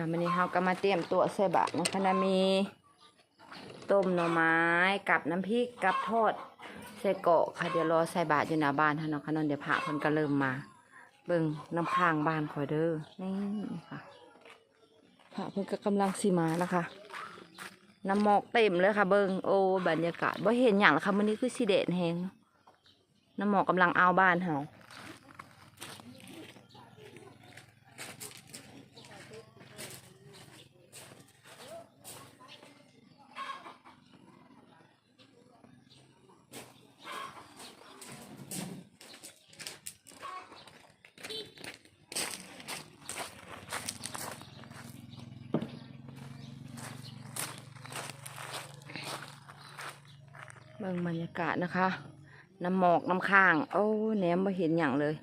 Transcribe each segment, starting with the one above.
ค่ะวันนี้เราก็มาเตรียมตัวใส่บาตรนะคะนะมีต้มหน่อไม้กับน้ำพริกกับทอดใส่เกาะค่ะเดี๋ยวรอใส่บาตรอยู่หน้าบ้านท่านเนาะค่ะนอนเดี๋ยวพระเพิ่นก็เริ่มมา เบิ่งน้ำค้างบ้านคอยเด้อนี่ค่ะพระเพิ่นก็กำลังสีมานะคะ น้ำหมอกเต็มเลยค่ะ เบิ่งโอ้บรรยากาศบ่เห็นอย่างละค่ะมื้อนี้คือสิเดดแฮงน้ำหมอกกำลังเอาบ้านเฮา บิ่งบรรยากาศนะคะ น้ำหมอกน้ำค้าง โอ้แหนมไม่เห็นอย่างเลย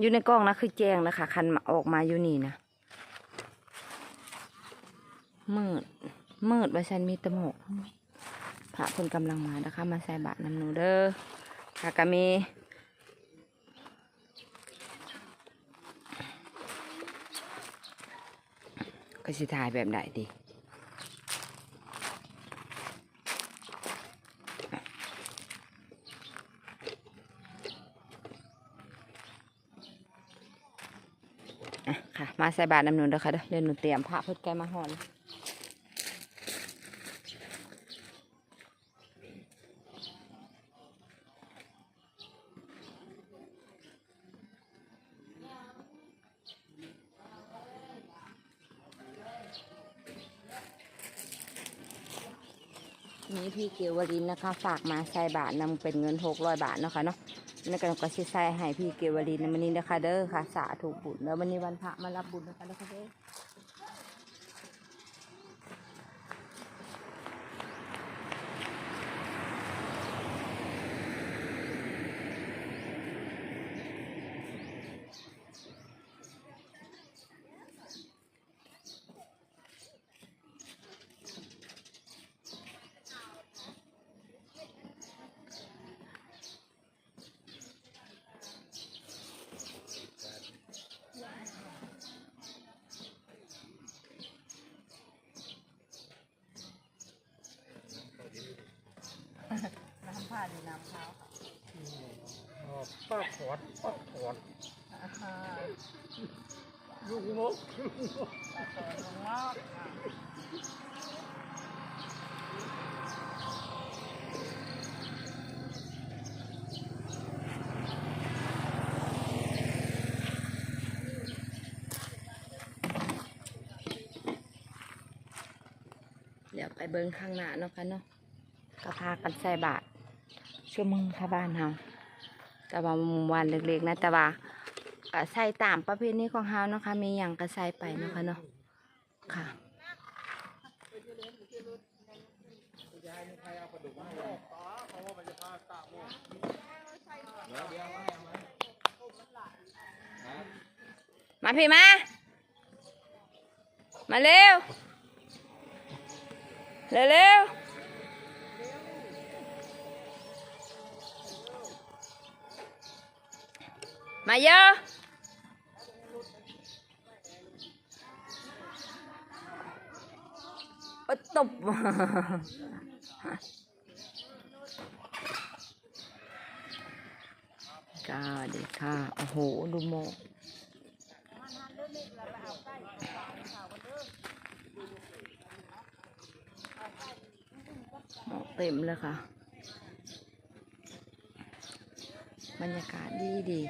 อยู่ในกล้องนะคือแจ้งนะคะ คันออกมาอยู่นี่นะมืดมืดว่าฉันมีตะหมกพระคนกำลังมานะคะ มาใส่บาตรน้ำหนูเด้อค่ะก็มีก็สิถ่ายแบบไหนดี ค่ะ มาใส่บาตรน้ำหนุนเด้อค่ะเด้อเดี๋ยวหนูเตรียมพระเพื่อแกมาห่อน นี้พี่เกวรินนะคะ ฝากมาใส่บาทนำเป็นเงินหกร้อยบาทเนาะคะเนาะนี่ก็ก็สิใส่ให้พี่เกวรินในวันนี้นะคะเด้อค่ะ สาธุบุญแล้ววันนี้วันพระมารับบุญนะคะเด้อ อน้ำผ้าหรือน้ำเท้าค่ะป้าขอดป้าขอดลูกนกงอกเดี๋ยวไปเบิ้งข้างหน้าเนาะค่ะเนาะก็พากันใส่บาท ชั่วโมงค่ะบ้านเฮาแต่ว่าหมู่วันเล็กๆนะ แต่ว่าก็ใส่ตามประเพณีของเฮานะคะ มีอย่างก็ใส่ไปนะคะเนาะค่ะมาพี่มา มาเร็ว เร็วเร็ว มาเยอะตบก็ดีค่ะ โอ้โห ดูโมกหมเต็มเลยค่ะ บรรยากาศดีดี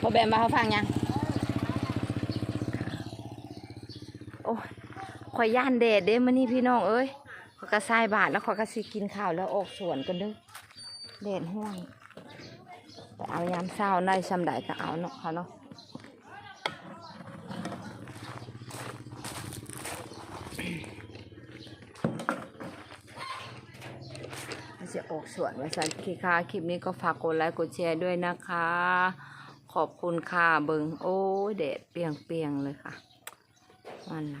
พอแบมมาเขาฟังยังโอ้ข่อยย่านแดดเด้มื้อนี้พี่น้องเอ้ยขอยกระซายบาทแล้วขอยกระสิกินข้าวแล้วออกสวนกันด้อแดดห้วง เอายามเช้าได้ซำใดก็เอาเนาะค่ะเนาะจะออกสวนไว้สันคีค่ะคลิปนี้ก็ฝากกดไลค์กดแชร์ด้วยนะคะ ขอบคุณค่ะเบิงโอ้ยแดดเปรียงๆเลยค่ะวันหล